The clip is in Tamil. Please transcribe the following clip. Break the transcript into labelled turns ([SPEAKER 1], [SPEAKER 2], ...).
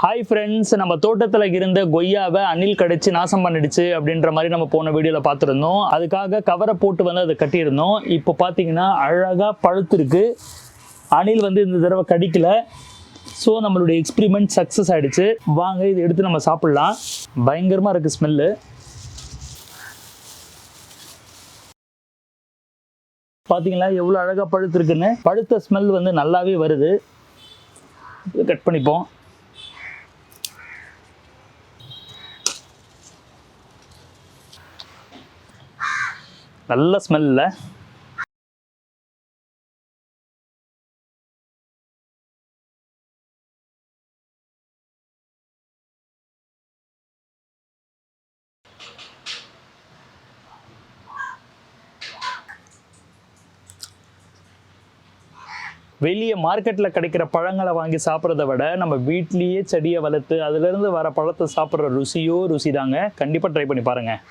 [SPEAKER 1] ஹாய் ஃப்ரெண்ட்ஸ் நம்ம தோட்டத்தில் இருந்த கொய்யாவை அணில் கடிச்சு நாசம் பண்ணிடுச்சு அப்படின்ற மாதிரி நம்ம போன வீடியோவில் பார்த்துருந்தோம். அதுக்காக கவரை போட்டு வந்து அதை கட்டியிருந்தோம். இப்போ பார்த்தீங்கன்னா அழகாக பழுத்துருக்கு. அணில் வந்து இந்த தடவை கடிக்கல. ஸோ நம்மளுடைய எக்ஸ்பிரிமெண்ட் சக்ஸஸ் ஆகிடுச்சு வாங்க இதை எடுத்து நம்ம சாப்பிட்லாம். பயங்கரமாக இருக்குது ஸ்மெல்லு பார்த்தீங்களா எவ்வளோ அழகாக பழுத்துருக்குன்னு? பழுத்த ஸ்மெல் வந்து நல்லாவே வருது. கட் பண்ணிப்போம். நல்ல ஸ்மெல்ல வெளியே மார்க்கெட்டில் கிடைக்கிற பழங்களை வாங்கி சாப்பிட்றத விட நம்ம வீட்லேயே செடியை வளர்த்து அதுலேருந்து வர பழத்தை சாப்பிட்ற ருசியோ ருசி தாங்க கண்டிப்பாக ட்ரை பண்ணி பாருங்கள்